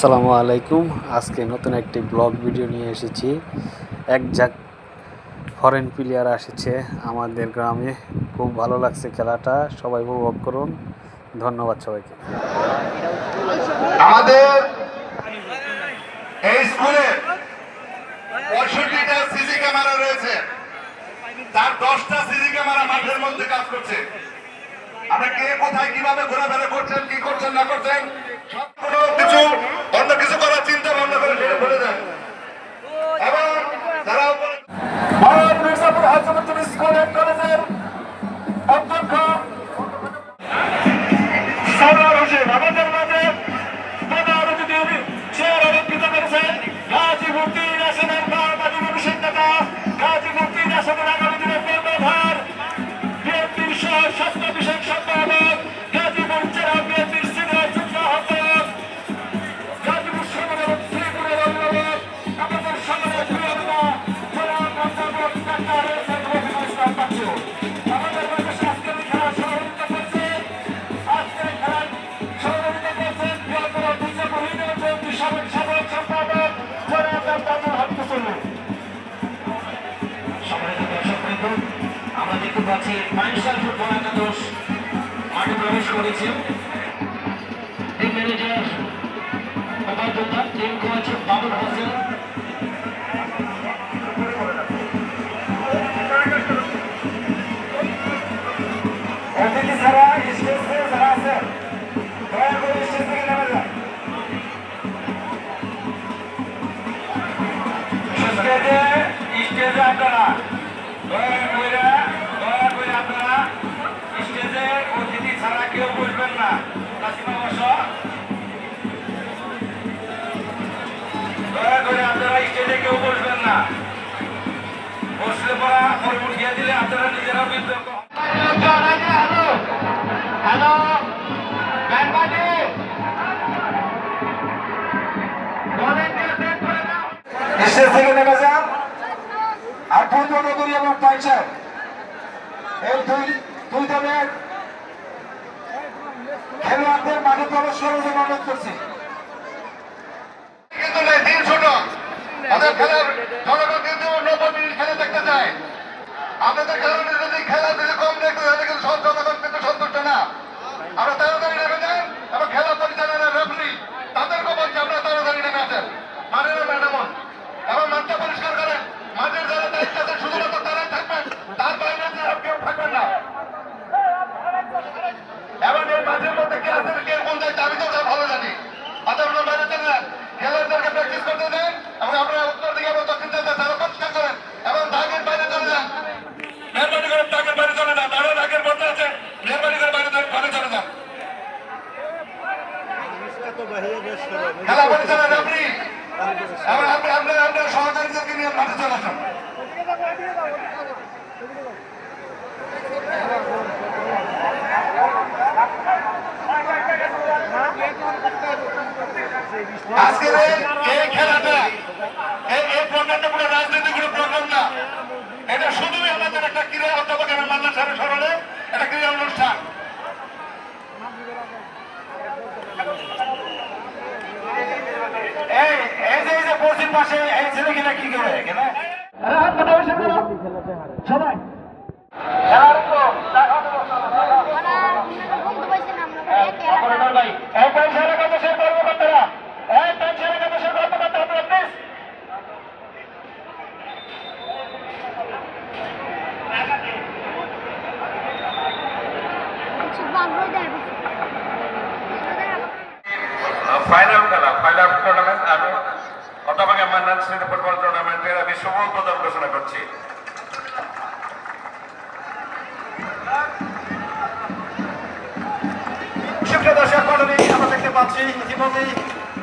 আসসালামু আলাইকুম। আজকে নতুন একটি ব্লগ ভিডিও নিয়ে এসেছি। এক ঝাঁক ফরেন প্লেয়ার এসেছে আমাদের গ্রামে। খুব ভালো লাগছে খেলাটা। সবাই উপভোগ করুন। ধন্যবাদ সবাইকে। আমাদের এই স্কুলে পঁয়ষট্টিটা সিসি ক্যামেরা রয়েছে। তার দশটা সিসি ক্যামেরা মাঠের মধ্যে কাজ করছে। আমরা কে কোথায় কীভাবে ঘোরাফেরা করছেন, কি করছেন, না করছেন? কিছু অন্য কিছু করার চিন্তা ভাবনা করে সেটা বলে দেন এবং ভারত মির্জাপুর সেকেন্ডারি স্কুল কলেজের আমরা দেখতে পাচ্ছি ফাইনাল ফুটবল একাদশ মাঠে প্রবেশ করেছে। Team manager Obaidullah team coach Babul Hossain. অতিথি বসলে পরা পরে উঠিয়ে দিলে আপনারা নিজেরা বিব্রত হ্যালো হ্যালো ব্যানবাজি স্টেজ থেকে নেমে যান আর দুই নগরী এবং পঞ্চায়েত এই দুই দুই দলের খেলোয়াড়দের মাঠে প্রবেশ করার জন্য অনুরোধ করছি কিন্তু নেই দিন ছোট আমাদের খেলার জনগণ কিন্তু নব্বই মিনিট খেলে দেখতে চায়। আপনাদের কারণে যদি খেলা যদি কম দেখতে তাহলে কিন্তু সব জনগণ কিন্তু সন্তুষ্ট না। আমরা তাড়াতাড়ি নেমে যান এবং খেলা পরিচালনার রেফারি তাদেরকে বলছি আপনারা তাড়াতাড়ি নেমে আসেন মানের ম্যাডাম এবং মাঠটা পরিষ্কার করেন মাঠের যারা দায়িত্ব আছে শুধুমাত্র তারাই থাকবেন তার বাইরে আর কেউ থাকবেন না এবং এই মাঠের মধ্যে কে আছেন কে কোন দায়িত্ব আমি তো ওটা ভালো জানি অতএব আপনারা বাইরে চলে যান খেলোয়াড়দেরকে প্র্যাকটিস করতে দেন এবং আপনারা উত্তর দিকে এবং দক্ষিণ দিকে তারা পরিষ্কার করেন এবং দাগের বাইরে চলে যান মেহরবানি করে দাগের বাইরে চলে যান তারা দাগের মধ্যে আছে মেহরবানি করে বাইরে চলে- বাইরে চলে যান খেলা পরিচালনা আপনি এবং আপনি আপনার আপনার সহকারীদেরকে নিয়ে মাঠে চলে আসুন আজকের এই- খেলাটা এই প্রোগ্রামটা কোনো রাজনৈতিক কোনো প্রোগ্রাম না। এটা শুধুই আমাদের একটা ক্রীড়া অধ্যাপক মান্না সাহেবের স্মরণে একটা ক্রীড়া অনুষ্ঠান। এই এই যে এই যে পশ্চিম পাশে এই ছেলে কিনা কি করে। সবাই খেলার উপর অপরাধ ভাই এই পেনশন একাদশের কর্মকর্তারা এই পেনশন একাদশের কর্মকর্তা আপনারা প্লিজ ফাইনাল খেলা ফাইনাল টুর্নামেন্ট আমি অধ্যাপক মান্নান শ্রেণি ফুটবল টুর্নামেন্টের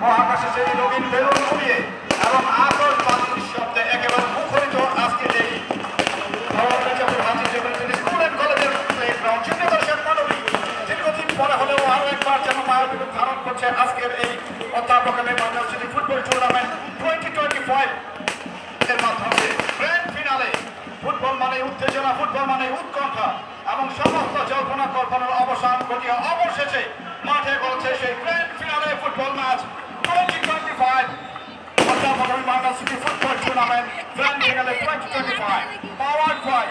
মহাকাশে সেই রঙিন এবং বাজুর বিরুদ্ধে ধারণ করছে আজকের এই অধ্যাপক বাংলাদেশের football tournament twenty twenty five এর মাধ্যমে গ্র্যান্ড ফিনালে ফুটবল মানে উত্তেজনা, ফুটবল মানে উৎকণ্ঠা এবং সমস্ত জল্পনা কল্পনার অবসান ঘটিয়ে অবশেষে মাঠে গড়ছে সেই grand finale football match twenty twenty five অধ্যাপক বাংলাদেশের football tournament grand finale twenty twenty five power five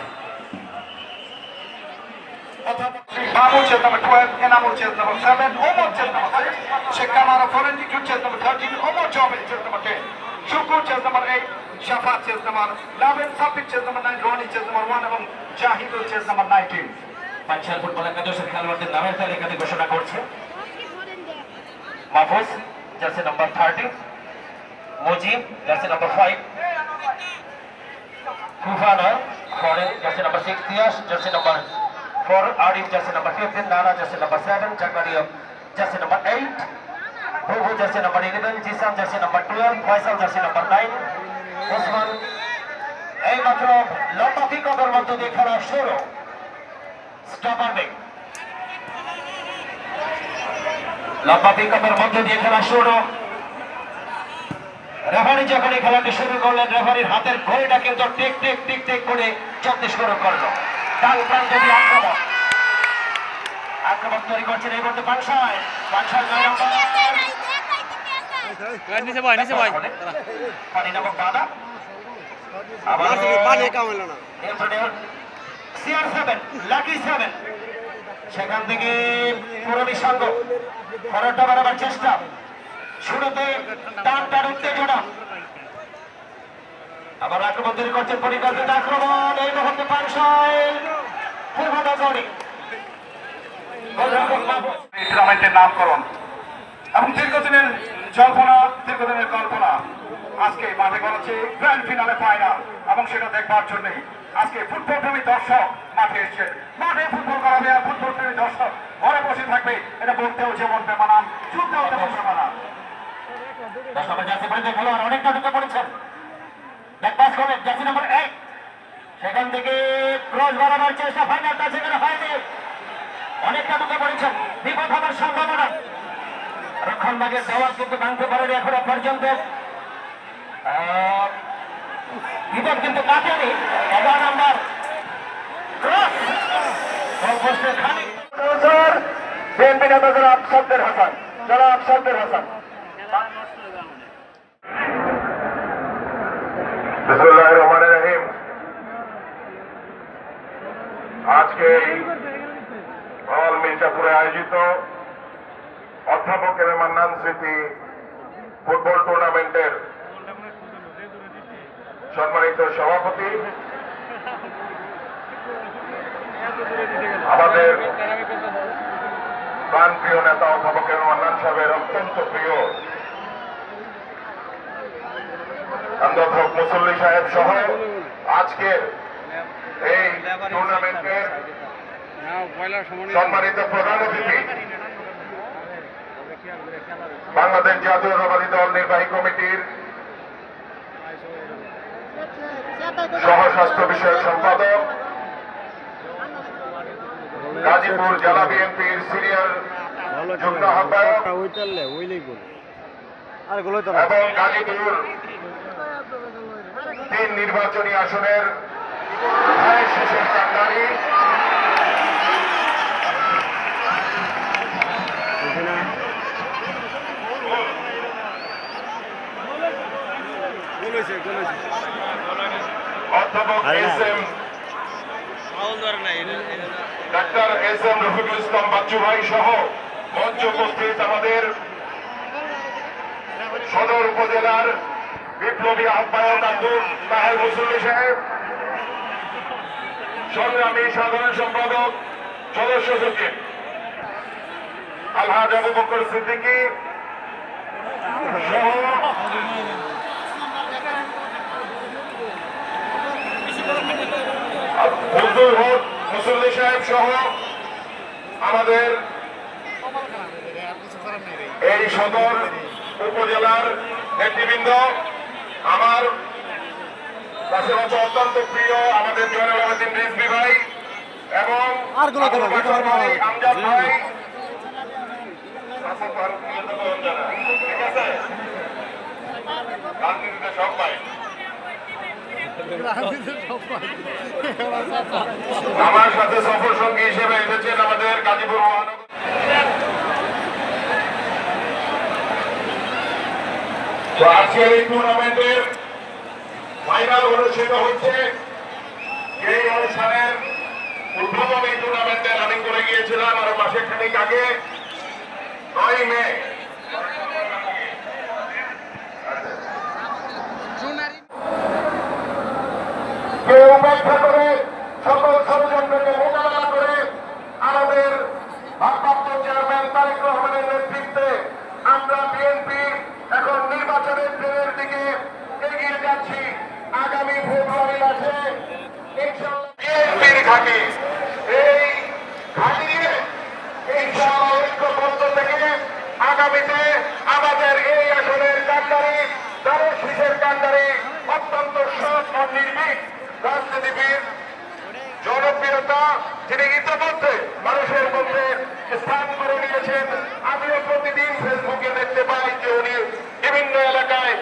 Babu chess number 12, Enamur chess number 7, Omar chess number 6, Shekamara Foreign Recruit chess number 13, Omar Jobin chess number 10, Shukur chess number 8, Shafat chess number 11, Sapit chess number 9, Ronnie chess number 1 এবং Jahidul chess number 19. Panchal football একাদশের খেলোয়াড়দের নামের তালিকাতে ঘোষণা করছে Mahfuz jersey number thirty Mujib jersey number five তুফানা ফরেন jersey number six Diaz jersey number four Arif jersey number fifteen নানা jersey number seven Zakaria jersey number eight ভুভু jersey number eleven Jisam jersey number twelve Faisal jersey number nine Osman এই মাত্র লম্বা পিকআপের মধ্য দিয়ে খেলা শুরু। Stopper বেগ লম্বা পিকআপের মধ্য দিয়ে খেলা শুরু। রেফারি যখন এই খেলাটি শুরু করলেন রেফারির হাতের ঘড়িটা কিন্তু টিক টিক টিক টিক করে চলতে শুরু করল। ডান প্রান্তে দিয়ে আক্রমণ। আক্রমণ তৈরি করছেন এই মুহূর্তে পানসায় পানসায় নয় নম্বর নিচে ভাই নিচে ভাই পানি নামক দাদা আবার এরপরে সিআর সেভেন লাকি সেভেন। সেখান থেকে পুরবী সঙ্গ ফরটা বাড়াবার চেষ্টা। শুরুতে টান টান উত্তেজনা। আবার আক্রমণ তৈরি করছেন পরিকল্পিত আক্রমণ। এই মুহূর্তে পানসায় টুর্নামেন্টের নামকরণ। এবং দীর্ঘদিনের জল্পনা দীর্ঘদিনের কল্পনা আজকে মাঠে করেছে গ্র্যান্ড ফিনালে ফাইনাল এবং সেটা দেখবার জন্য আজকে ফুটবল প্রেমী দর্শক মাঠে এসেছে মাঠে ফুটবল করাবে আর ফুটবল প্রেমী দর্শক ঘরে বসে থাকবে এটা বলতেও যেমন বেমানান চুলতেও তেমন জার্সি পরিচয় খেলোয়াড় অনেকটা ঢুকে পড়েছেন। ব্যাকপাস করলেন জার্সি নম্বর এক সেখান থেকে ক্রস বাড়াবার চেষ্টা ফাইনাল টাচ এখানে হয়নি অনেকটা ঢুকে পড়েছেন। বিপদ হবার সম্ভাবনা। রক্ষণভাগের দেওয়াল কিন্তু ভাঙতে পারেনি এখনও পর্যন্ত। আহ, বিপদ কিন্তু কাটেনি। এগারো নম্বর। ক্রস। বিএনপি নেতা সদ্দের হাসান হাসান। বিসমুল্লাহ রহমান রহিম আজকে এই অল মির্জাপুরে আয়োজিত অধ্যাপক এম মান্নান স্মৃতি ফুটবল টুর্নামেন্টের সম্মানিত সভাপতি আমাদের প্রাণপ্রিয় নেতা অধ্যাপক এম মান্নান সাহেবের অত্যন্ত প্রিয় অধ্যাপক মুসল্লি সাহেব সহ আজকের এই টুর্নামেন্টের সম্মানিত প্রধান অতিথি বাংলাদেশ জাতীয়তাবাদী দল নির্বাহী কমিটির সহ স্বাস্থ্য বিষয়ক সম্পাদক, গাজীপুর জেলা বিএনপির সিনিয়র যুগ্ম আহ্বায়ক এবং গাজীপুর তিন নির্বাচনী আসনের শেষের কান্ডারি সদর উপজেলার বিপ্লবী আহ্বায়ক আব্দুল তাহের মুসল্লি সাহেব, সংগ্রামী সাধারণ সম্পাদক, সদস্য সচিব, আলহাজ আবু বকর সিদ্দিকী সহ আব্দুল হক মুসল্লি সাহেব সহ আমাদের এই সদর উপজেলার নেতৃবৃন্দ আমার কাছে হচ্ছে অত্যন্ত প্রিয় আমাদের জয়নাল আবেদিন রিজভি ভাই এবং আমজাদ ভাই। ঠিক আছে? সব ভাই আমার সাথে সফর সঙ্গী হিসেবে এসেছেন আমাদের গাজীপুর মহানগর এই টুর্নামেন্টের ফাইনাল অনুষ্ঠিত হচ্ছে। এই অনুষ্ঠানের উদ্বোধনী টুর্নামেন্টে রানিং করে গিয়েছিলাম, আরও মাসে খানিক আগে। নয় মে যে উপেক্ষা করে সকল ষড়যন্ত্রকে মোকাবেলা করে আমাদের ভারপ্রাপ্ত চেয়ারম্যান তারেক রহমানের নেতৃত্বে আমরা বিএনপি এখন নির্বাচনের ট্রেনের দিকে এগিয়ে যাচ্ছি। আগামী ফেব্রুয়ারি মাসে বিএনপির ঘাটি। এই ঘাটি নিয়ে ইনশাআল্লাহ থেকে আগামীতে আমাদের এই আসনের কান্ডারি দ্বাদশ হিসের কান্ডারি অত্যন্ত সৎ ও নির্ভীক রাজনীতিবিদ, জনপ্রিয়তা তিনি ইতিমধ্যে মানুষের মধ্যে স্থান করে নিয়েছেন, আমিও প্রতিদিন ফেসবুকে দেখতে পাই যে উনি বিভিন্ন এলাকায়